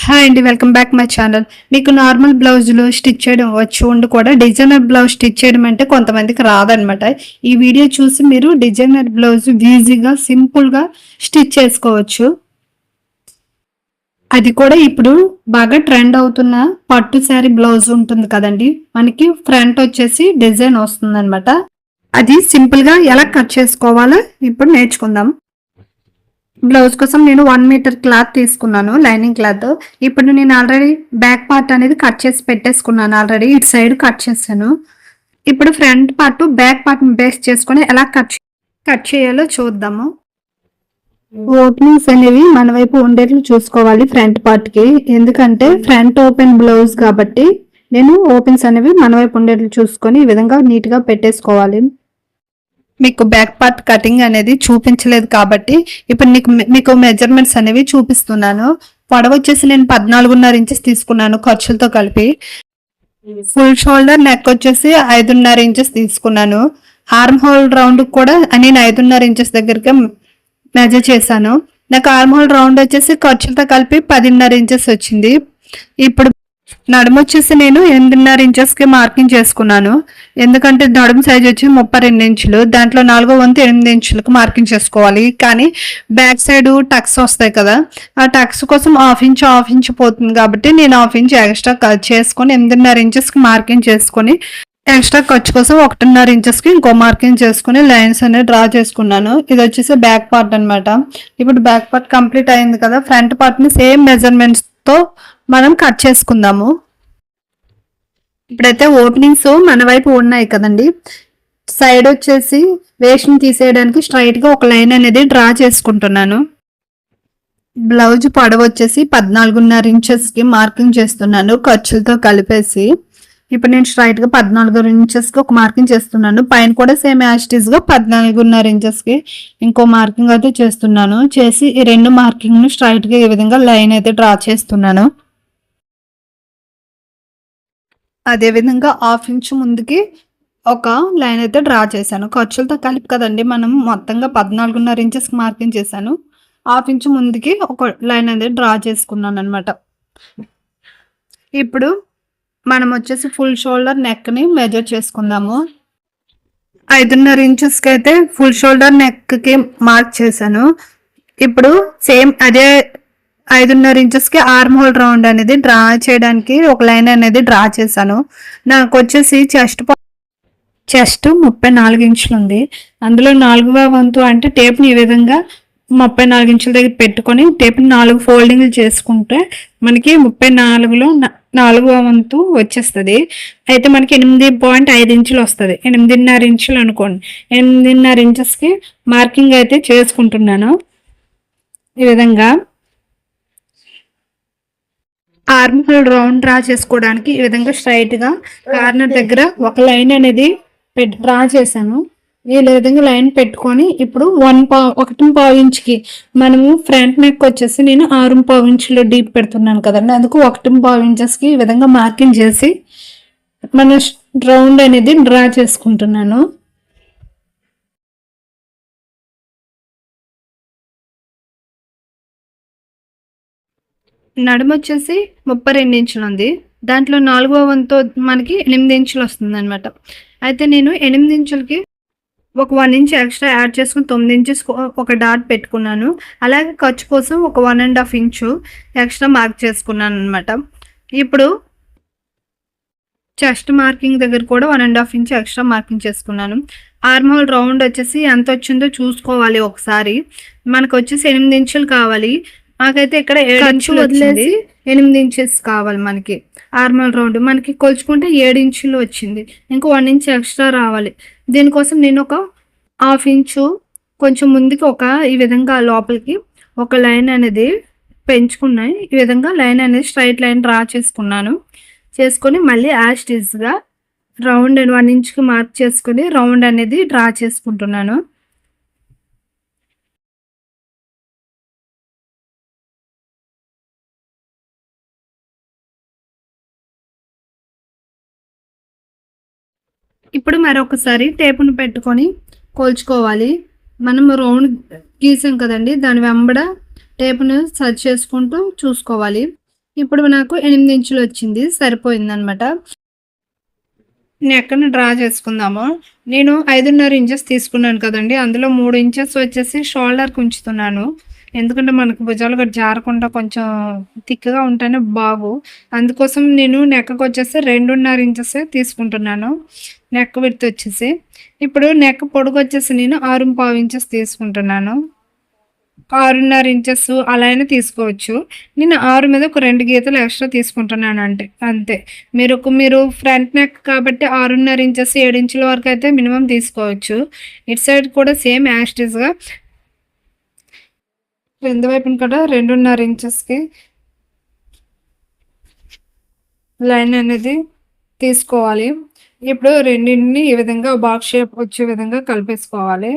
Hi అండి welcome back my channel మీకు normal బ్లౌజులు స్టిచ్ చేయడం వచ్చి ఉండి కూడా డిజైనర్ బ్లౌజ్ స్టిచ్ చేయడం అంటే కొంతమందికి రాదనమాట. ఈ వీడియో చూసి మీరు డిజైనర్ బ్లౌజ్ ఈజీగా సింపుల్గా స్టిచ్ చేసుకోవచ్చు. అది కూడా ఇప్పుడు బాగా ట్రెండ్ అవుతున్న పట్టు శారీ బ్లౌజ్ ఉంటుంది కదండి. మనకి ఫ్రంట్ వచ్చేసి డిజైన్ వస్తుంది అది సింపుల్గా ఎలా కట్ చేసుకోవాలో ఇప్పుడు నేర్చుకుందాం. బ్లౌజ్ కోసం నేను వన్ మీటర్ క్లాత్ తీసుకున్నాను లైనింగ్ క్లాత్ ఇప్పుడు నేను ఆల్రెడీ బ్యాక్ పార్ట్ అనేది కట్ చేసి పెట్టేసుకున్నాను ఆల్రెడీ ఇటు సైడ్ కట్ చేశాను. ఇప్పుడు front part back part base చేసుకొని ఎలా కట్ కట్ చేయాలో చూద్దాము. ఓపెనింగ్స్ అనేవి మన వైపు ఉండేట్లు చూసుకోవాలి ఫ్రంట్ పార్ట్కి ఎందుకంటే ఫ్రంట్ ఓపెన్ బ్లౌజ్ కాబట్టి నేను ఓపెన్స్ అనేవి మన వైపు ఉండేట్లు చూసుకొని ఈ విధంగా నీట్గా పెట్టేసుకోవాలి. మీకు బ్యాక్ పార్ట్ కటింగ్ అనేది చూపించలేదు కాబట్టి ఇప్పుడు నీకు మీకు మెజర్మెంట్స్ అనేవి చూపిస్తున్నాను. పొడవ వచ్చేసి నేను పద్నాలుగున్నర ఇంచెస్ తీసుకున్నాను ఖర్చులతో కలిపి. ఫుల్ షోల్డర్ నెక్ వచ్చేసి ఐదున్నర ఇంచెస్ తీసుకున్నాను. ఆర్మ్ హోల్ రౌండ్ కూడా నేను ఐదున్నర ఇంచెస్ దగ్గరికి మెజర్ చేశాను. నాకు ఆర్మ్ హోల్ రౌండ్ వచ్చేసి ఖర్చులతో కలిపి పదిన్నర ఇంచెస్ వచ్చింది. ఇప్పుడు నడుము వచ్చేసి నేను ఎనిమిదిన్నర ఇంచెస్కి మార్కింగ్ చేసుకున్నాను. ఎందుకంటే నడుము సైజ్ వచ్చి ముప్పై రెండు ఇంచులు దాంట్లో నాలుగో వంతు ఎనిమిది ఇంచులకు మార్కింగ్ చేసుకోవాలి. కానీ బ్యాక్ సైడ్ టక్స్ వస్తాయి కదా ఆ టక్స్ కోసం హాఫ్ ఇంచ్ హాఫ్ ఇంచ్ పోతుంది కాబట్టి నేను హాఫ్ ఇంచ్ ఎక్స్ట్రా కట్ చేసుకొని ఎనిమిదిన్నర ఇంచెస్కి మార్కింగ్ చేసుకొని ఎక్స్ట్రా ఖర్చు కోసం ఒకటిన్నర ఇంచెస్కి ఇంకో మార్కింగ్ చేసుకుని లైన్స్ అనేది డ్రా చేసుకున్నాను. ఇది వచ్చేసి బ్యాక్ పార్ట్ అన్నమాట. ఇప్పుడు బ్యాక్ పార్ట్ కంప్లీట్ అయింది కదా ఫ్రంట్ పార్ట్ని సేమ్ మెజర్మెంట్స్తో మనం కట్ చేసుకుందాము. ఇప్పుడైతే ఓపెనింగ్స్ మన వైపు ఉన్నాయి కదండి. సైడ్ వచ్చేసి వేషన్ తీసేయడానికి స్ట్రైట్గా ఒక లైన్ అనేది డ్రా చేసుకుంటున్నాను. బ్లౌజ్ పొడవు వచ్చేసి పద్నాలుగున్నర ఇంచెస్కి మార్కింగ్ చేస్తున్నాను ఖర్చులతో కలిపేసి. ఇప్పుడు నేను స్ట్రైట్గా పద్నాలుగు ఇంచెస్కి ఒక మార్కింగ్ చేస్తున్నాను. పైన కూడా సేమ్ యాస్టీస్గా పద్నాలుగున్నర ఇంచెస్కి ఇంకో మార్కింగ్ అయితే చేస్తున్నాను. చేసి ఈ రెండు మార్కింగ్ను స్ట్రైట్గా ఈ విధంగా లైన్ అయితే డ్రా చేస్తున్నాను. అదే విధంగా హాఫ్ ఇంచ్ ముందుకి ఒక లైన్ అయితే డ్రా చేశాను. ఖర్చులతో కలిపి కదండి మనం మొత్తంగా పద్నాలుగున్నర ఇంచెస్ మార్కింగ్ చేశాను. హాఫ్ ఇంచ్ ముందుకి ఒక లైన్ అనేది డ్రా చేసుకున్నాను అనమాట ఇప్పుడు మనం వచ్చేసి ఫుల్ షోల్డర్ నెక్ని మెజర్ చేసుకుందాము. ఐదున్నర ఇంచెస్కి అయితే ఫుల్ షోల్డర్ నెక్కి మార్క్ చేశాను. ఇప్పుడు సేమ్ అదే ఐదున్నర ఇంచెస్కి ఆర్మ్ హోల్ రౌండ్ అనేది డ్రా చేయడానికి ఒక లైన్ అనేది డ్రా చేశాను. నాకు వచ్చేసి చెస్ట్ చెస్ట్ ముప్పై నాలుగు ఇంచులు ఉంది. అందులో నాలుగవ వంతు అంటే టేప్ని ఈ విధంగా ముప్పై నాలుగు ఇంచుల దగ్గర పెట్టుకొని టేప్ని నాలుగు ఫోల్డింగ్లు చేసుకుంటే మనకి ముప్పై నాలుగులో నాలుగవ వంతు వచ్చేస్తుంది. అయితే మనకి ఎనిమిది పాయింట్ ఐదు ఇంచులు వస్తుంది. ఎనిమిదిన్నర ఇంచులు అనుకోండి. ఎనిమిదిన్నర ఇంచెస్కి మార్కింగ్ అయితే చేసుకుంటున్నాను. ఈ విధంగా ఆర్మ్ హోల్ రౌండ్ డ్రా చేసుకోవడానికి ఈ విధంగా స్ట్రైట్గా కార్నర్ దగ్గర ఒక లైన్ అనేది పెట్ డ్రా చేశాను. ఈ విధంగా లైన్ పెట్టుకొని ఇప్పుడు వన్ పా ఒకటి పావు ఇంచుకి మనము ఫ్రంట్ నెక్ వచ్చేసి నేను ఆరు పావు ఇంచులు డీప్ పెడుతున్నాను కదండి. అందుకు ఒకటి పావు ఇంచెస్కి ఈ విధంగా మార్కింగ్ చేసి మన రౌండ్ అనేది డ్రా చేసుకుంటున్నాను. నడుము వచ్చేసి ముప్పై రెండు ఇంచులు ఉంది దాంట్లో నాలుగో వంతు మనకి ఎనిమిది ఇంచులు వస్తుంది అనమాట అయితే నేను ఎనిమిది ఇంచులకి ఒక వన్ ఇంచ్ ఎక్స్ట్రా యాడ్ చేసుకుని తొమ్మిది ఇంచెస్ ఒక డాట్ పెట్టుకున్నాను. అలాగే ఖర్చు కోసం ఒక one and half inch extra mark చేసుకున్నాను అనమాట ఇప్పుడు చెస్ట్ మార్కింగ్ దగ్గర కూడా one and half inch extra marking చేసుకున్నాను. ఆర్మోల్ రౌండ్ వచ్చేసి ఎంత వచ్చిందో చూసుకోవాలి ఒకసారి. మనకు వచ్చేసి ఎనిమిది ఇంచులు కావాలి. నాకైతే ఇక్కడ ఇంచులు వదిలేసి ఎనిమిది ఇంచెస్ కావాలి మనకి. ఆర్మల్ రౌండ్ మనకి కొలుచుకుంటే ఏడు ఇంచులు వచ్చింది. ఇంకా వన్ ఇంచ్ ఎక్స్ట్రా రావాలి. దీనికోసం నేను ఒక హాఫ్ ఇంచు కొంచెం ముందుకి ఒక ఈ విధంగా లోపలికి ఒక లైన్ అనేది పెంచుకున్నాయి ఈ విధంగా లైన్ అనేది స్ట్రైట్ లైన్ డ్రా చేసుకున్నాను. చేసుకొని మళ్ళీ యాస్టిజ్గా రౌండ్ వన్ ఇంచ్కి మార్క్ చేసుకొని రౌండ్ అనేది డ్రా చేసుకుంటున్నాను. ఇప్పుడు మరొకసారి టేపును పెట్టుకొని కోల్చుకోవాలి. మనం రౌండ్ గీసాం కదండి దాని వెంబడ టేపును సర్చ్ చేసుకుంటూ చూసుకోవాలి. ఇప్పుడు నాకు ఎనిమిది ఇంచులు వచ్చింది సరిపోయింది అనమాట నెక్కను డ్రా చేసుకుందాము. నేను ఐదున్నర ఇంచెస్ తీసుకున్నాను కదండి అందులో మూడు ఇంచెస్ వచ్చేసి షోల్డర్కి ఉంచుతున్నాను. ఎందుకంటే మనకు భుజాలు కూడా జారకుండా కొంచెం థిక్గా ఉంటేనే బాగు. అందుకోసం నేను నెక్కకు వచ్చేసి రెండున్నర ఇంచెస్ తీసుకుంటున్నాను. నెక్ విడత వచ్చేసి. ఇప్పుడు నెక్ పొడుగు వచ్చేసి నేను ఆరు పావు ఇంచెస్ తీసుకుంటున్నాను. ఆరున్నర ఇంచెస్ అలా అయినా తీసుకోవచ్చు. నేను ఆరు మీద ఒక రెండు గీతలు ఎక్స్ట్రా తీసుకుంటున్నాను అంటే అంతే. మీరు ఒక- మీరు ఫ్రంట్ నెక్ కాబట్టి ఆరున్నర ఇంచెస్ ఏడు ఇంచుల వరకు అయితే మినిమం తీసుకోవచ్చు. ఇటు సైడ్ కూడా సేమ్ యాస్టిస్గా క్రింద వైపున కూడా రెండున్నర ఇంచెస్కి లైన్ అనేది తీసుకోవాలి. ఇప్పుడు రెండింటిని ఈ విధంగా బాక్స్ షేప్ వచ్చే విధంగా కలిపేసుకోవాలి.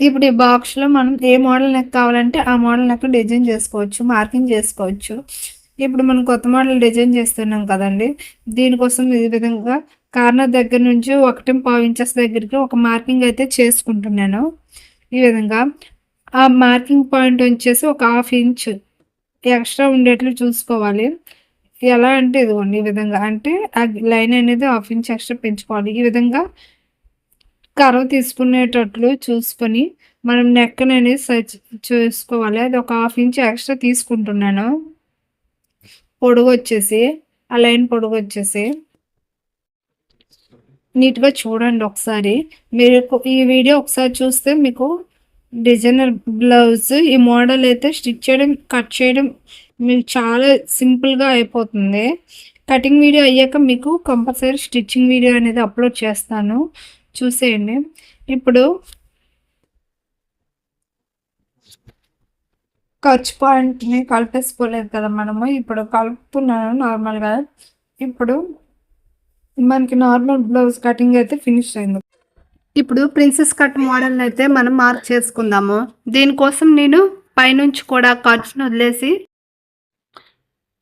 ఇప్పుడు ఈ బాక్స్లో మనం ఏ మోడల్ నెక్ కావాలంటే ఆ మోడల్ నెక్ డిజైన్ చేసుకోవచ్చు మార్కింగ్ చేసుకోవచ్చు. ఇప్పుడు మనం కొత్త మోడల్ డిజైన్ చేస్తున్నాం కదండి. దీనికోసం ఈ విధంగా కార్నర్ దగ్గర నుంచి ఒకటి పావు ఇంచెస్ దగ్గరికి ఒక మార్కింగ్ అయితే చేసుకుంటున్నాను. ఈ విధంగా ఆ మార్కింగ్ పాయింట్ వచ్చేసి ఒక హాఫ్ ఇంచ్ ఎక్స్ట్రా ఉండేట్లు చూసుకోవాలి. ఎలా అంటే ఇదిగోండి ఈ విధంగా అంటే ఆ లైన్ అనేది హాఫ్ ఇంచ్ ఎక్స్ట్రా పెంచుకోవాలి. ఈ విధంగా కర్వ్ తీసుకునేటట్లు చూసుకొని మనం నెక్ అనేది సర్చ్ చూసుకోవాలి. అది ఒక హాఫ్ ఇంచ్ ఎక్స్ట్రా తీసుకుంటున్నాను. పొడుగు వచ్చేసి ఆ లైన్ పొడుగు వచ్చేసి. నీట్గా చూడండి ఒకసారి. మీరు ఈ వీడియో ఒకసారి చూస్తే మీకు డిజైనర్ బ్లౌజ్ ఈ మోడల్ అయితే స్టిచ్ చేయడం కట్ చేయడం మీకు చాలా సింపుల్గా అయిపోతుంది. కటింగ్ వీడియో అయ్యాక మీకు కంపల్సరీ స్టిచ్చింగ్ వీడియో అనేది అప్లోడ్ చేస్తాను. చూసేయండి. ఇప్పుడు ఖర్చు పాయింట్ని కలిపేసుకోలేదు కదా మనము. ఇప్పుడు కలుపుతున్నాను నార్మల్గా. ఇప్పుడు మనకి నార్మల్ బ్లౌజ్ కటింగ్ అయితే ఫినిష్ అయింది. ఇప్పుడు ప్రిన్సెస్ కట్ మోడల్ అయితే మనం మార్క్ చేసుకుందాము. దీనికోసం నేను పైనుంచి కూడా ఖర్చును వదిలేసి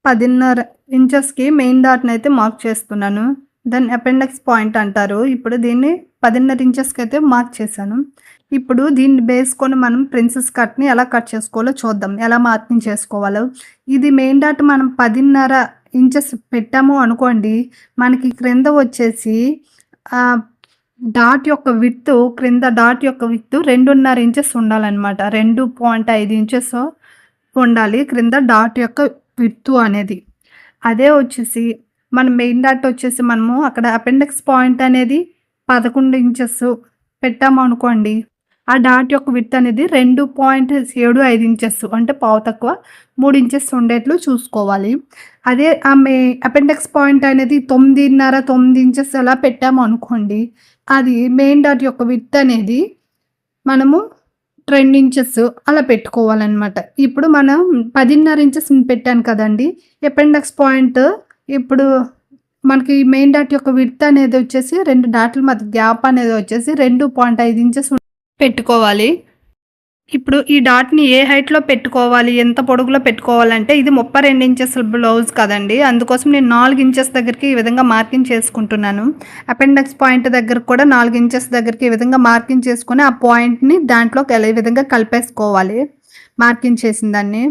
పదిన్నర ఇంచెస్కి మెయిన్ డాట్ని అయితే మార్క్ చేస్తున్నాను. దాన్ని అపెండెక్స్ పాయింట్ అంటారు. ఇప్పుడు దీన్ని పదిన్నర ఇంచెస్కి అయితే మార్క్ చేశాను. ఇప్పుడు దీన్ని వేసుకొని మనం ప్రిన్సెస్ కట్ని ఎలా కట్ చేసుకోవాలో చూద్దాం. ఎలా మార్కింగ్ చేసుకోవాలో. ఇది మెయిన్ డాట్ మనం పదిన్నర ఇంచెస్ పెట్టాము అనుకోండి మనకి క్రింద వచ్చేసి డాట్ యొక్క విత్తు క్రింద డాట్ యొక్క విత్తు రెండున్నర ఇంచెస్ ఉండాలన్నమాట. రెండు పాయింట్ ఐదు ఇంచెస్ ఉండాలి క్రింద డాట్ యొక్క విత్తు అనేది. అదే వచ్చేసి మన మెయిన్ డాట్ వచ్చేసి మనము అక్కడ అపెండిక్స్ పాయింట్ అనేది పదకొండు ఇంచెస్ పెట్టాము అనుకోండి ఆ డాట్ యొక్క విత్ అనేది రెండు పాయింట్ ఏడు ఐదు ఇంచెస్ అంటే పావు తక్కువ మూడు ఇంచెస్ ఉండేట్లు చూసుకోవాలి. అదే ఆ అపెండెక్స్ పాయింట్ అనేది తొమ్మిదిన్నర తొమ్మిది ఇంచెస్ అలా పెట్టాము అనుకోండి అది మెయిన్ డాట్ యొక్క విత్ అనేది మనము రెండు ఇంచెస్ అలా పెట్టుకోవాలన్నమాట. ఇప్పుడు మనం పదిన్నర ఇంచెస్ పెట్టాను కదండి అపెండక్స్ పాయింట్ ఇప్పుడు మనకి మెయిన్ డాట్ యొక్క విడ్త్ అనేది వచ్చేసి రెండు డాట్ల మధ్య గ్యాప్ అనేది వచ్చేసి రెండు పాయింట్ ఐదు ఇంచెస్ పెట్టుకోవాలి. ఇప్పుడు ఈ డాట్ని ఏ హైట్లో పెట్టుకోవాలి? ఎంత పొడుగులో పెట్టుకోవాలంటే ఇది ముప్పై రెండు ఇంచెస్ బ్లౌజ్ కదండి. అందుకోసం నేను నాలుగు ఇంచెస్ దగ్గరికి ఈ విధంగా మార్కింగ్ చేసుకుంటున్నాను. అపెండక్స్ పాయింట్ దగ్గర కూడా నాలుగు ఇంచెస్ దగ్గరికి ఈ విధంగా మార్కింగ్ చేసుకొని ఆ పాయింట్ని దాంట్లోకి ఎలా ఈ విధంగా కలిపేసుకోవాలి? మార్కింగ్ చేసిన దాన్ని.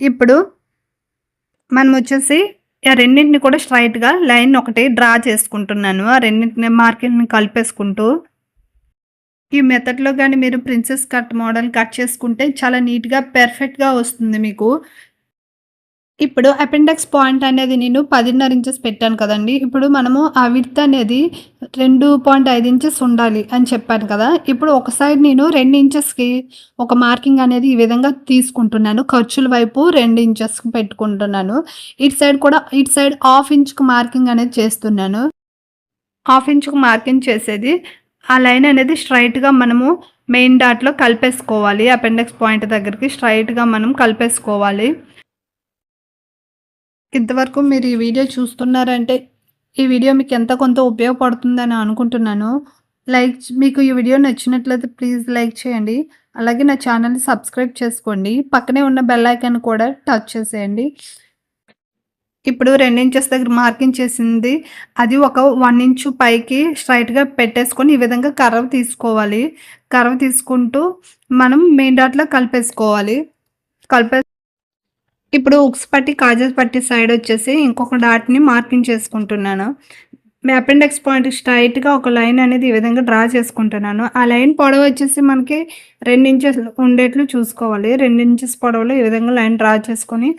ఇప్పుడు మనం వచ్చేసి ఆ రెండింటిని కూడా స్ట్రైట్గా లైన్ ఒకటి డ్రా చేసుకుంటున్నాను. ఆ రెండింటిని మార్కింగ్ని కలిపేసుకుంటూ ఈ మెథడ్లో కానీ మీరు ప్రిన్సెస్ కట్ మోడల్ కట్ చేసుకుంటే చాలా నీట్గా పెర్ఫెక్ట్గా వస్తుంది మీకు. ఇప్పుడు అపెండెక్స్ పాయింట్ అనేది నేను పదిన్నర ఇంచెస్ పెట్టాను కదండి. ఇప్పుడు మనము ఆ విత్ అనేది రెండు పాయింట్ ఐదు ఇంచెస్ ఉండాలి అని చెప్పాను కదా. ఇప్పుడు ఒక సైడ్ నేను రెండు ఇంచెస్కి ఒక మార్కింగ్ అనేది ఈ విధంగా తీసుకుంటున్నాను. ఖర్చుల వైపు రెండు ఇంచెస్కి పెట్టుకుంటున్నాను. ఇటు సైడ్ కూడా ఇటు సైడ్ హాఫ్ ఇంచ్కి మార్కింగ్ అనేది చేస్తున్నాను. హాఫ్ ఇంచ్కి మార్కింగ్ చేసేది ఆ లైన్ అనేది స్ట్రైట్గా మనము మెయిన్ డాట్లో కలిపేసుకోవాలి. అపెండెక్స్ పాయింట్ దగ్గరికి స్ట్రైట్గా మనం కలిపేసుకోవాలి. ఇంతవరకు మీరు ఈ వీడియో చూస్తున్నారంటే ఈ వీడియో మీకు ఎంత కొంత ఉపయోగపడుతుందని అనుకుంటున్నాను. లైక్ మీకు ఈ వీడియో నచ్చినట్లయితే ప్లీజ్ లైక్ చేయండి. అలాగే నా ఛానల్ని సబ్స్క్రైబ్ చేసుకోండి. పక్కనే ఉన్న బెల్ ఐకాన్ కూడా టచ్ చేసేయండి. ఇప్పుడు రెండు ఇంచెస్ దగ్గర మార్కింగ్ చేసింది. అది ఒక వన్ ఇంచు పైకి స్ట్రైట్గా పెట్టేసుకొని ఈ విధంగా కర్వ్ తీసుకోవాలి. కర్వ్ తీసుకుంటూ మనం మెయిన్ డాట్లో కలిపేసుకోవాలి. కలిపే ఇప్పుడు ఉక్స్ పట్టి కాజల్ పట్టి సైడ్ వచ్చేసి ఇంకొక డాట్ని మార్కింగ్ చేసుకుంటున్నాను. అపెండెక్స్ పాయింట్ స్ట్రైట్గా ఒక లైన్ అనేది ఈ విధంగా డ్రా చేసుకుంటున్నాను. ఆ లైన్ పొడవు వచ్చేసి మనకి రెండు ఇంచెస్ ఉండేట్లు చూసుకోవాలి. రెండు ఇంచెస్ పొడవులో ఈ విధంగా లైన్ డ్రా చేసుకొని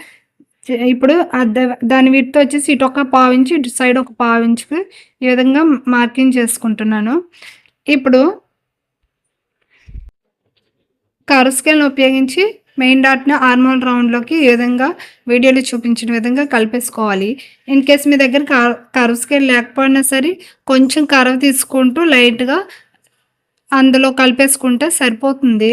ఇప్పుడు దాని విడ్త్ వచ్చేసి ఇటు ఒక పావించి ఇటు సైడ్ ఒక పావించుకు ఈ విధంగా మార్కింగ్ చేసుకుంటున్నాను. ఇప్పుడు కరు ఉపయోగించి మెయిన్ డాట్ని ఆర్మల్ రౌండ్లోకి ఈ విధంగా వీడియోలో చూపించిన విధంగా కలిపేసుకోవాలి. ఇన్ కేస్ మీ దగ్గర కర్వ్ స్కేల్ లేకపోయినా సరే కొంచెం కర్వ్ తీసుకుంటూ లైట్గా అందులో కలిపేసుకుంటే సరిపోతుంది.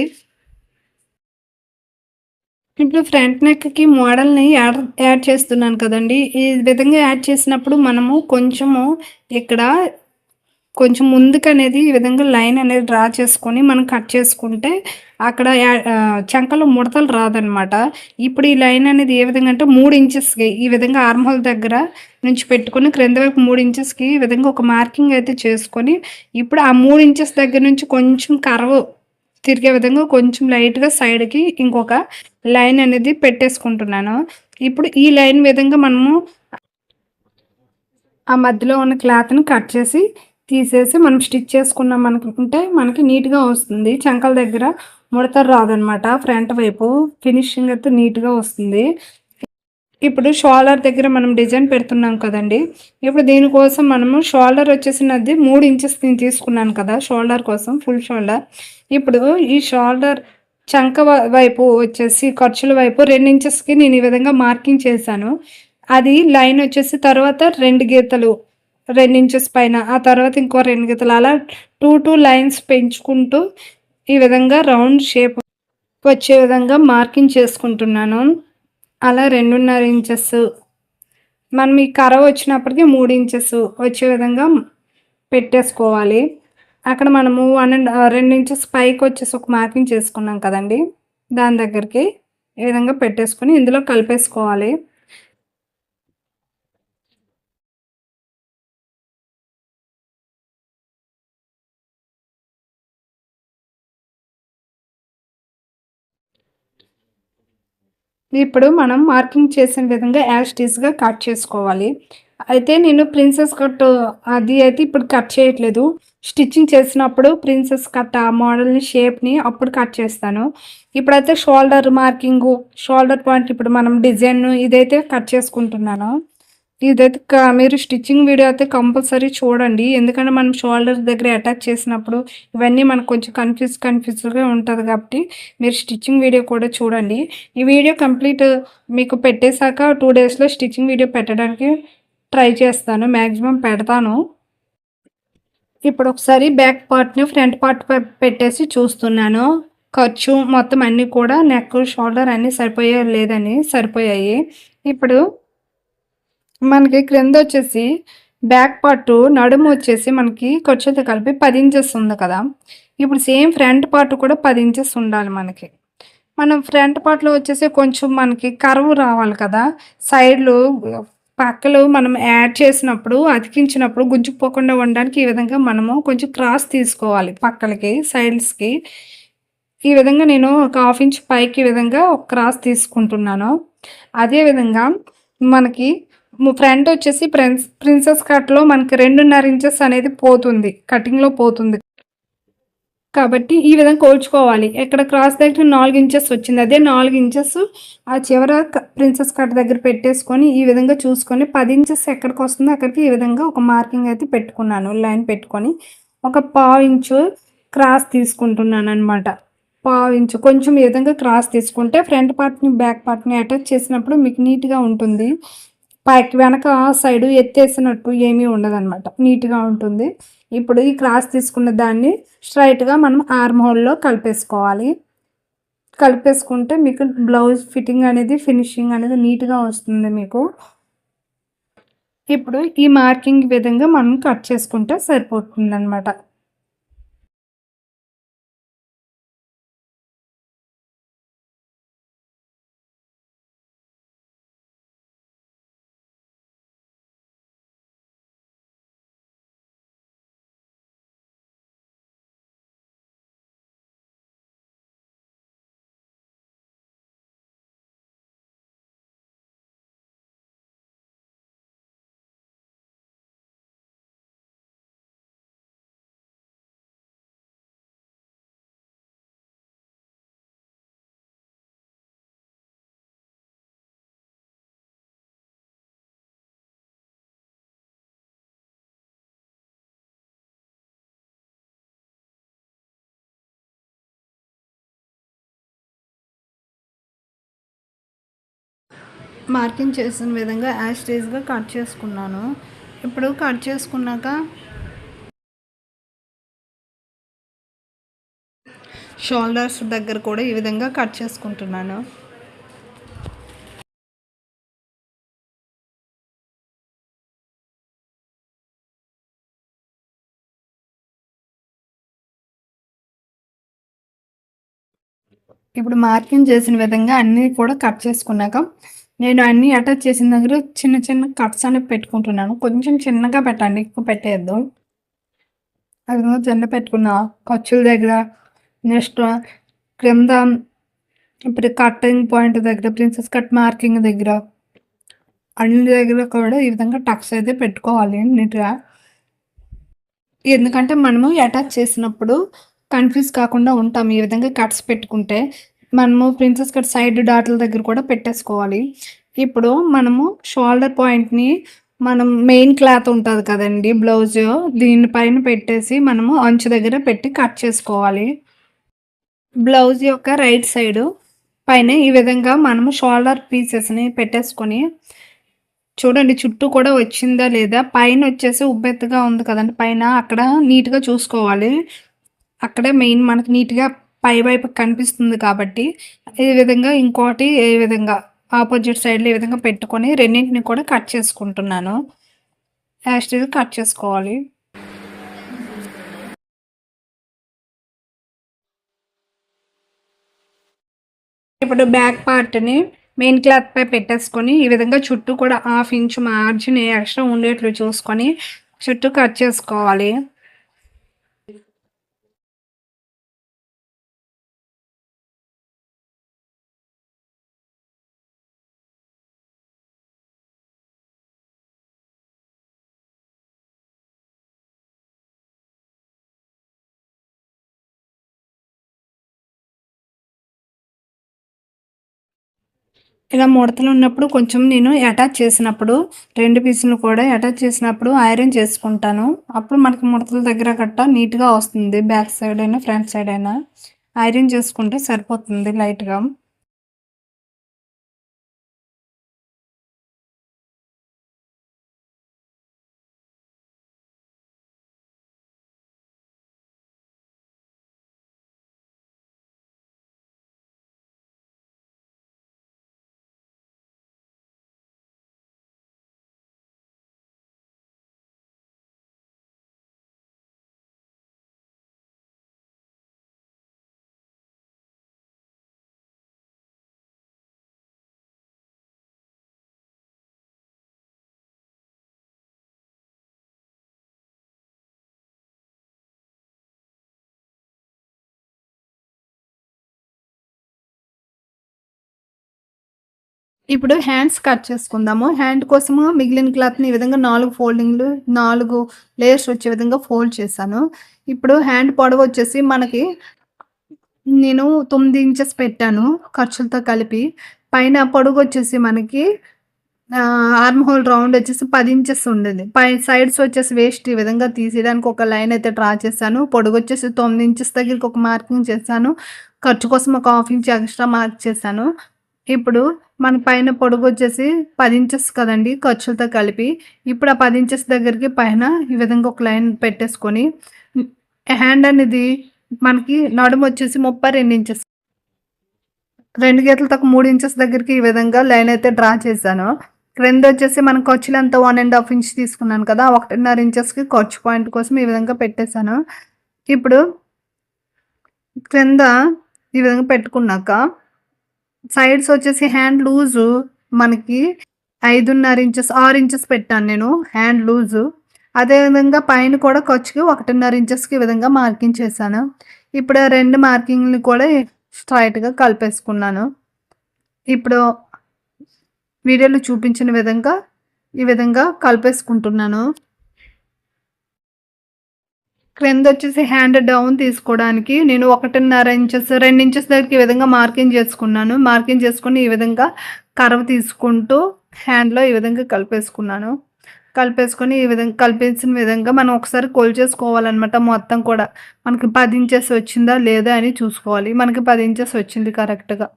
ఇప్పుడు ఫ్రంట్ నెక్కి మోడల్ని యాడ్ యాడ్ చేస్తున్నాను కదండి. ఈ విధంగా యాడ్ చేసినప్పుడు మనము కొంచెము ఇక్కడ కొంచెం ముందుకు అనేది ఈ విధంగా లైన్ అనేది డ్రా చేసుకొని మనం కట్ చేసుకుంటే అక్కడ చంకలో ముడతలు రాదనమాట. ఇప్పుడు ఈ లైన్ అనేది ఏ విధంగా అంటే మూడు ఇంచెస్కి ఈ విధంగా ఆర్మహోల్ దగ్గర నుంచి పెట్టుకొని క్రింద వైపు మూడు ఇంచెస్కి ఈ విధంగా ఒక మార్కింగ్ అయితే చేసుకొని ఇప్పుడు ఆ మూడు ఇంచెస్ దగ్గర నుంచి కొంచెం కరవు తిరిగే విధంగా కొంచెం లైట్గా సైడ్కి ఇంకొక లైన్ అనేది పెట్టేసుకుంటున్నాను. ఇప్పుడు ఈ లైన్ విధంగా మనము ఆ మధ్యలో ఉన్న క్లాత్ని కట్ చేసి తీసేసి మనం స్టిచ్ చేసుకున్నాం అనుకుంటే మనకి నీట్గా వస్తుంది. చంకల దగ్గర ముడత రాదనమాట. ఫ్రంట్ వైపు ఫినిషింగ్ అయితే నీట్గా వస్తుంది. ఇప్పుడు షోల్డర్ దగ్గర మనం డిజైన్ పెడుతున్నాం కదండి. ఇప్పుడు దీనికోసం మనము షోల్డర్ వచ్చేసినది మూడు ఇంచెస్ నేను తీసుకున్నాను కదా షోల్డర్ కోసం ఫుల్ షోల్డర్ ఇప్పుడు ఈ షోల్డర్ చంక వైపు వచ్చేసి ఖర్చుల వైపు రెండు ఇంచెస్కి నేను ఈ విధంగా మార్కింగ్ చేశాను. అది లైన్ వచ్చేసి తర్వాత రెండు గీతలు రెండు ఇంచెస్ పైన ఆ తర్వాత ఇంకో రెండు గీతలు అలా టూ టూ లైన్స్ పెంచుకుంటూ ఈ విధంగా రౌండ్ షేప్ వచ్చే విధంగా మార్కింగ్ చేసుకుంటున్నాను. అలా రెండున్నర ఇంచెస్. మనం ఈ కరవ వచ్చినప్పటికీ మూడు ఇంచెస్ వచ్చే విధంగా పెట్టేసుకోవాలి. అక్కడ మనము వన్ అండ్ రెండు ఇంచెస్ పైకి వచ్చేసి ఒక మార్కింగ్ చేసుకున్నాం కదండి. దాని దగ్గరికి ఈ విధంగా పెట్టేసుకొని ఇందులో కలిపేసుకోవాలి. ఇప్పుడు మనం మార్కింగ్ చేసిన విధంగా యాస్టీస్గా కట్ చేసుకోవాలి. అయితే నేను ప్రిన్సెస్ కట్ అది అయితే ఇప్పుడు కట్ చేయట్లేదు. స్టిచ్చింగ్ చేసినప్పుడు ప్రిన్సెస్ కట్ ఆ మోడల్ని షేప్ని అప్పుడు కట్ చేస్తాను. ఇప్పుడైతే షోల్డర్ మార్కింగు షోల్డర్ పాయింట్ ఇప్పుడు మనం డిజైన్ ఇదైతే కట్ చేసుకుంటున్నాను. ఇదైతే మీరు స్టిచ్చింగ్ వీడియో అయితే కంపల్సరీ చూడండి. ఎందుకంటే మనం షోల్డర్ దగ్గర అటాచ్ చేసినప్పుడు ఇవన్నీ మనకు కొంచెం కన్ఫ్యూజ్ కన్ఫ్యూజ్గా ఉంటుంది కాబట్టి మీరు స్టిచ్చింగ్ వీడియో కూడా చూడండి. ఈ వీడియో కంప్లీట్ మీకు పెట్టేశాక టూ డేస్లో స్టిచ్చింగ్ వీడియో పెట్టడానికి ట్రై చేస్తాను. మ్యాక్సిమం పెడతాను. ఇప్పుడు ఒకసారి బ్యాక్ పార్ట్ని ఫ్రంట్ పార్ట్ పెట్టేసి చూస్తున్నాను. ఖర్చు మొత్తం అన్నీ కూడా నెక్ షోల్డర్ అన్నీ సరిపోయాయి లేదని సరిపోయాయి. ఇప్పుడు మనకి క్రింద వచ్చేసి బ్యాక్ పార్ట్ నడుము వచ్చేసి మనకి ఖర్చుతో కలిపి పది ఇంచెస్ ఉంది కదా. ఇప్పుడు సేమ్ ఫ్రంట్ పార్ట్ కూడా పది ఇంచెస్ ఉండాలి మనకి. మనం ఫ్రంట్ పార్ట్లో వచ్చేసి కొంచెం మనకి కరువు రావాలి కదా. సైడ్లు పక్కలు మనం యాడ్ చేసినప్పుడు అతికించినప్పుడు గుంజుకుపోకుండా ఉండడానికి ఈ విధంగా మనము కొంచెం క్రాస్ తీసుకోవాలి పక్కలకి సైడ్స్కి ఈ విధంగా నేను ఒక హాఫ్ ఇంచ్ పైకి విధంగా ఒక క్రాస్ తీసుకుంటున్నాను. అదేవిధంగా మనకి ఫ్రంట్ వచ్చేసి ప్రిన్స్ ప్రిన్సెస్ కట్లో మనకి రెండున్నర ఇంచెస్ అనేది పోతుంది. కటింగ్లో పోతుంది. కాబట్టి ఈ విధంగా కోల్చుకోవాలి. ఇక్కడ క్రాస్ దగ్గర నాలుగు ఇంచెస్ వచ్చింది. అదే నాలుగు ఇంచెస్ ఆ చివర ప్రిన్సెస్ కట్ దగ్గర పెట్టేసుకొని ఈ విధంగా చూసుకొని పది ఇంచెస్ ఎక్కడికి వస్తుందో అక్కడికి ఈ విధంగా ఒక మార్కింగ్ అయితే పెట్టుకున్నాను. లైన్ పెట్టుకొని ఒక పావు ఇంచు క్రాస్ తీసుకుంటున్నాను అనమాట పావు ఇంచు. కొంచెం ఈ విధంగా క్రాస్ తీసుకుంటే ఫ్రంట్ పార్ట్ని బ్యాక్ పార్ట్ని అటాచ్ చేసినప్పుడు మీకు నీట్గా ఉంటుంది. పైకి వెనక సైడ్ ఎత్తేసినట్టు ఏమీ ఉండదన్నమాట. నీట్గా ఉంటుంది. ఇప్పుడు ఈ క్రాస్ తీసుకున్న దాన్ని స్ట్రైట్గా మనం ఆర్మ్ హోల్లో కలిపేసుకోవాలి. కలిపేసుకుంటే మీకు బ్లౌజ్ ఫిట్టింగ్ అనేది ఫినిషింగ్ అనేది నీట్గా వస్తుంది మీకు. ఇప్పుడు ఈ మార్కింగ్ విధంగా మనం కట్ చేసుకుంటే సరిపోతుంది అనమాట మార్కింగ్ చేసిన విధంగా యాస్టేజ్గా కట్ చేసుకున్నాను. ఇప్పుడు కట్ చేసుకున్నాక షోల్డర్స్ దగ్గర కూడా ఈ విధంగా కట్ చేసుకుంటున్నాను. ఇప్పుడు మార్కింగ్ చేసిన విధంగా అన్నీ కూడా కట్ చేసుకున్నాక నేను అన్ని అటాచ్ చేసిన దగ్గర చిన్న చిన్న కట్స్ అనేవి పెట్టుకుంటున్నాను. కొంచెం చిన్నగా పెట్టండి ఎక్కువ పెట్టేయద్దు. అది చిన్న పెట్టుకున్నా ఖర్చుల దగ్గర నెక్స్ట్ క్రింద ఇప్పుడు కట్టింగ్ పాయింట్ దగ్గర ప్రిన్సెస్ కట్ మార్కింగ్ దగ్గర అన్ని దగ్గర కూడా ఈ విధంగా టక్స్ అయితే పెట్టుకోవాలి నీట్గా. ఎందుకంటే మనము అటాచ్ చేసినప్పుడు కన్ఫ్యూజ్ కాకుండా ఉంటాం ఈ విధంగా కట్స్ పెట్టుకుంటే. మనము ప్రిన్సెస్ కట్ సైడ్ డాట్ల దగ్గర కూడా పెట్టేసుకోవాలి. ఇప్పుడు మనము షోల్డర్ పాయింట్ని మనం మెయిన్ క్లాత్ ఉంటుంది కదండి బ్లౌజ్ దీనిపైన పెట్టేసి మనము అంచు దగ్గర పెట్టి కట్ చేసుకోవాలి. బ్లౌజ్ యొక్క రైట్ సైడు పైన ఈ విధంగా మనము షోల్డర్ పీసెస్ని పెట్టేసుకొని చూడండి చుట్టూ కూడా వచ్చిందా లేదా? పైన వచ్చేసి ఉబ్బెత్తుగా ఉంది కదండి పైన అక్కడ నీట్గా చూసుకోవాలి. అక్కడే మెయిన్ మనకు నీట్గా పై వైపు కనిపిస్తుంది కాబట్టి ఈ విధంగా ఇంకోటి ఏ విధంగా ఆపోజిట్ సైడ్లో ఈ విధంగా పెట్టుకొని రెండింటిని కూడా కట్ చేసుకుంటున్నాను. యాస్టీగా కట్ చేసుకోవాలి. ఇప్పుడు బ్యాక్ పార్ట్ని మెయిన్ క్లాత్ పై పెట్టేసుకొని ఈ విధంగా చుట్టూ కూడా హాఫ్ ఇంచ్ మార్జిన్ ఎక్స్ట్రా ఉండేట్లు చూసుకొని చుట్టూ కట్ చేసుకోవాలి. ఇలా ముడతలు ఉన్నప్పుడు కొంచెం నేను అటాచ్ చేసినప్పుడు రెండు పీసులు కూడా అటాచ్ చేసినప్పుడు ఐరన్ చేసుకుంటాను. అప్పుడు మనకి ముడతల దగ్గర గట్ట నీట్గా వస్తుంది. బ్యాక్ సైడ్ అయినా ఫ్రంట్ సైడ్ అయినా. ఐరన్ చేసుకుంటే సరిపోతుంది లైట్గా ఇప్పుడు హ్యాండ్స్ కట్ చేసుకుందాము. హ్యాండ్ కోసము మిగిలిన క్లాత్ని ఈ విధంగా నాలుగు ఫోల్డింగ్లు నాలుగు లేయర్స్ వచ్చే విధంగా ఫోల్డ్ చేశాను. ఇప్పుడు హ్యాండ్ పొడవు వచ్చేసి మనకి నేను తొమ్మిది ఇంచెస్ పెట్టాను ఖర్చులతో కలిపి. పైన పొడుగు వచ్చేసి మనకి ఆర్మ్ హోల్ రౌండ్ వచ్చేసి పది ఇంచెస్ ఉండేది పై సైడ్స్ వచ్చేసి వేస్ట్ ఈ విధంగా తీసేయడానికి ఒక లైన్ అయితే డ్రా చేశాను. పొడుగు వచ్చేసి తొమ్మిది ఇంచెస్ దగ్గరికి ఒక మార్కింగ్ చేశాను. ఖర్చు కోసం ఒక హాఫ్ ఇంచ్ ఎక్స్ట్రా మార్క్ చేశాను. ఇప్పుడు మన పైన పొడుగు వచ్చేసి పది ఇంచెస్ కదండి ఖర్చులతో కలిపి. ఇప్పుడు ఆ పది ఇంచెస్ దగ్గరికి పైన ఈ విధంగా ఒక లైన్ పెట్టేసుకొని హ్యాండ్ అనేది మనకి నడుము వచ్చేసి ముప్పై రెండు ఇంచెస్. రెండు గీతలతో మూడు ఇంచెస్ దగ్గరికి ఈ విధంగా లైన్ అయితే డ్రా చేశాను. క్రింద వచ్చేసి మన ఖర్చులంతా వన్ అండ్ హాఫ్ ఇంచ్ తీసుకున్నాను కదా ఒకటిన్నర ఇంచెస్కి ఖర్చు పాయింట్ కోసం ఈ విధంగా పెట్టేశాను. ఇప్పుడు క్రింద ఈ విధంగా పెట్టుకున్నాక సైడ్స్ వచ్చేసి హ్యాండ్ లూజు మనకి ఐదున్నర ఇంచెస్ ఆరు ఇంచెస్ పెట్టాను నేను హ్యాండ్ లూజు. అదేవిధంగా పైన కూడా ఖర్చుకి ఒకటిన్నర ఇంచెస్కి విధంగా మార్కింగ్ చేశాను. ఇప్పుడు రెండు మార్కింగ్ని కూడా స్ట్రైట్గా కలిపేసుకున్నాను. ఇప్పుడు వీడియోలో చూపించిన విధంగా ఈ విధంగా కలిపేసుకుంటున్నాను. క్రింద వచ్చేసి హ్యాండ్ డౌన్ తీసుకోవడానికి నేను ఒకటిన్నర ఇంచెస్ రెండు ఇంచెస్ దగ్గరికి ఈ విధంగా మార్కింగ్ చేసుకున్నాను. మార్కింగ్ చేసుకుని ఈ విధంగా కర్వ్ తీసుకుంటూ హ్యాండ్లో ఈ విధంగా కలిపేసుకున్నాను. కలిపేసుకొని ఈ విధంగా కలిపేసిన విధంగా మనం ఒకసారి కొలిచేసుకోవాలన్నమాట మొత్తం కూడా. మనకి పది ఇంచెస్ వచ్చిందా లేదా అని చూసుకోవాలి. మనకి పది ఇంచెస్ వచ్చింది కరెక్ట్గా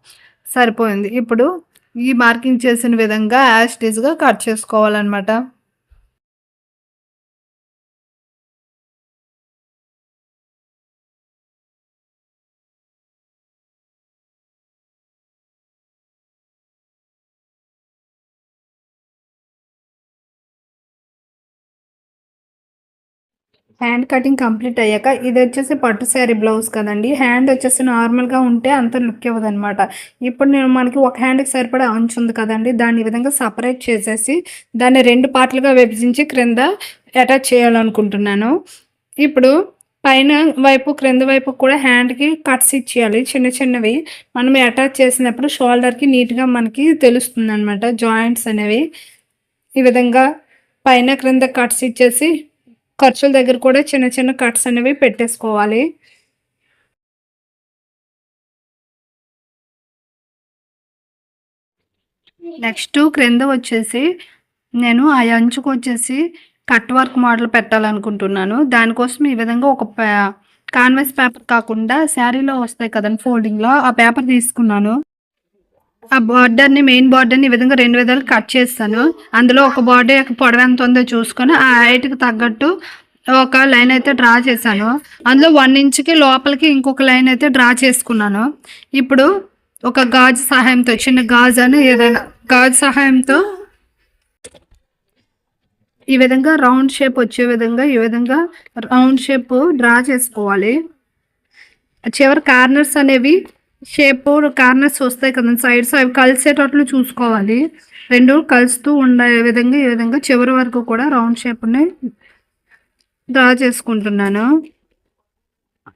సరిపోయింది. ఇప్పుడు ఈ మార్కింగ్ చేసిన విధంగా యాస్టీస్గా కట్ చేసుకోవాలన్నమాట. హ్యాండ్ కటింగ్ కంప్లీట్ అయ్యాక ఇది వచ్చేసి పట్టు శారీ బ్లౌజ్ కదండి. హ్యాండ్ వచ్చేసి నార్మల్గా ఉంటే అంత లుక్ ఇవ్వదు అనమాట ఇప్పుడు నేను మనకి ఒక హ్యాండ్కి సరిపడా అంచు ఉంది కదండి. దాన్ని ఈ విధంగా సపరేట్ చేసేసి దాన్ని రెండు పార్ట్లుగా విభజించి క్రింద అటాచ్ చేయాలనుకుంటున్నాను. ఇప్పుడు పైన వైపు క్రింద వైపు కూడా హ్యాండ్కి కట్స్ ఇచ్చేయాలి. చిన్న చిన్నవి మనం అటాచ్ చేసినప్పుడు షోల్డర్కి నీట్గా మనకి తెలుస్తుంది అనమాట జాయింట్స్ అనేవి ఈ విధంగా పైన క్రింద కట్స్ ఇచ్చేసి ఖర్చుల దగ్గర కూడా చిన్న చిన్న కట్స్ అనేవి పెట్టేసుకోవాలి. నెక్స్ట్ క్రింద వచ్చేసి నేను ఆ అంచుకు వచ్చేసి కట్ వర్క్ మోడల్ పెట్టాలనుకుంటున్నాను. దానికోసం ఈ విధంగా ఒక కాన్వెస్ పేపర్ కాకుండా శారీలో వస్తాయి కదండి ఫోల్డింగ్లో ఆ పేపర్ తీసుకున్నాను. ఆ బార్డర్ని మెయిన్ బార్డర్ని ఈ విధంగా రెండు విధాలు కట్ చేస్తాను. అందులో ఒక బార్డర్ యొక్క పొడవు ఎంత ఉందో చూసుకొని ఆ హైట్కి తగ్గట్టు ఒక లైన్ అయితే డ్రా చేశాను. అందులో వన్ ఇంచ్కి లోపలికి ఇంకొక లైన్ అయితే డ్రా చేసుకున్నాను. ఇప్పుడు ఒక గాజు సహాయంతో చిన్న గాజు అని ఏదైనా గాజు సహాయంతో ఈ విధంగా రౌండ్ షేప్ వచ్చే విధంగా ఈ విధంగా రౌండ్ షేప్ డ్రా చేసుకోవాలి. చివరి కార్నర్స్ అనేవి షేప్ కార్నర్స్ వస్తాయి కదండి సైడ్స్ అవి కలిసేటట్లు చూసుకోవాలి. రెండు కలుస్తూ ఉండే విధంగా ఈ విధంగా చివరి వరకు కూడా రౌండ్ షేప్ని డ్రా చేసుకుంటున్నాను.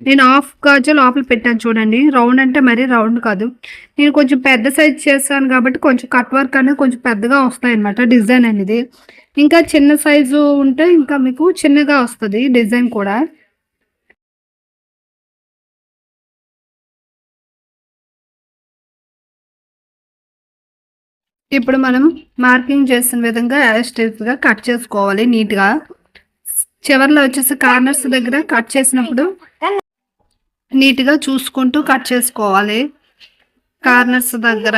నేను హాఫ్ గాజు లోపల పెట్టాను చూడండి. రౌండ్ అంటే మరీ రౌండ్ కాదు. నేను కొంచెం పెద్ద సైజ్ చేస్తాను కాబట్టి కొంచెం కట్ వర్క్ అనేది కొంచెం పెద్దగా వస్తాయి డిజైన్ అనేది. ఇంకా చిన్న సైజు ఉంటే ఇంకా మీకు చిన్నగా వస్తుంది డిజైన్ కూడా. ఇప్పుడు మనం మార్కింగ్ చేసిన విధంగా గా కట్ చేసుకోవాలి నీట్గా. చివరిలో వచ్చేసి కార్నర్స్ దగ్గర కట్ చేసినప్పుడు నీట్గా చూసుకుంటూ కట్ చేసుకోవాలి. కార్నర్స్ దగ్గర.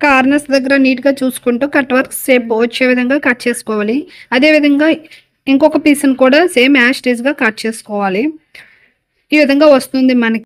కార్నర్స్ దగ్గర నీట్గా చూసుకుంటూ కట్ వర్క్ సేప్ వచ్చే విధంగా కట్ చేసుకోవాలి. అదేవిధంగా ఇంకొక పీస్ని కూడా సేమ్ యాష్గా కట్ చేసుకోవాలి. ఈ విధంగా వస్తుంది మనకి.